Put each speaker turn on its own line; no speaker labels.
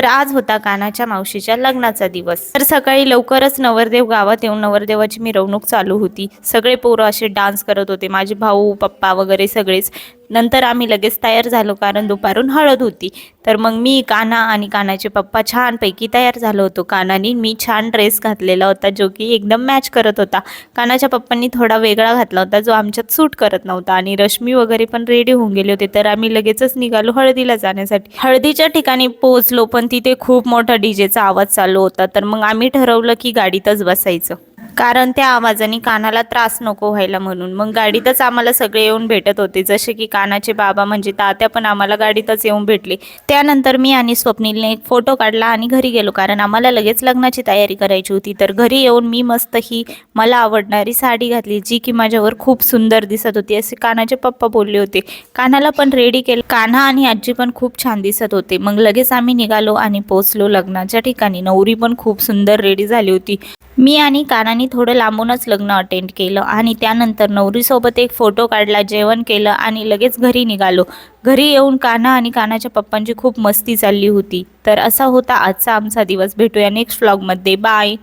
तर आज होता कानाच्या मावशीच्या लग्नाचा दिवस. तर सकाळी लवकरच नवरदेव गावात येऊन नवरदेवाची मिरवणूक चालू होती. सगळे पोरं असे डान्स करत होते. माझे भाऊ पप्पा वगैरे सगळेच नंतर आम्ही लगेच तयार झालो कारण दुपारून हळद होती. तर मग मी काना आणि कानाचे पप्पा छानपैकी तयार झालो होतो. कानाने मी छान ड्रेस घातलेला होता जो की एकदम मॅच करत होता. कानाच्या पप्पांनी थोडा वेगळा घातला होता जो आमच्यात सूट करत नव्हता. आणि रश्मी वगैरे पण रेडी होऊन गेले होते. तर आम्ही लगेचच निघालो हळदीला जाण्यासाठी. हळदीच्या ठिकाणी पोहोचलो पण तिथे खूप मोठा डीजेचा आवाज चालू होता. तर मग आम्ही ठरवलं की गाडीतच बसायचं. कारण त्या आवाजाने कानाला त्रास नको व्हायला म्हणून. मग गाडीतच आम्हाला सगळे येऊन भेटत होते. जसे की कानाचे बाबा म्हणजे तात्या पण आम्हाला गाडीतच येऊन भेटले. त्यानंतर मी आणि स्वप्नीलने एक फोटो काढला आणि घरी गेलो. कारण आम्हाला लगेच लग्नाची तयारी करायची होती. तर घरी येऊन मी मस्त ही मला आवडणारी साडी घातली जी की माझ्यावर खूप सुंदर दिसत होती. असे कानाचे पप्पा बोलले होते. कानाला पण रेडी केलं. कान्हा आणि आजी पण खूप छान दिसत होते. मग लगेच आम्ही निघालो आणि पोचलो लग्नाच्या ठिकाणी. नवरी पण खूप सुंदर रेडी झाली होती. मी आणि कानानी थोडं लांबूनच लग्न अटेंड केलं आणि त्यानंतर नवरीसोबत एक फोटो काढला जेवण केलं आणि लगेच घरी निघालो. घरी येऊन काना आणि कानाच्या पप्पांची खूप मस्ती चालली होती. तर असा होता आजचा आमचा दिवस. भेटूया नेक्स्ट व्लॉगमध्ये बाय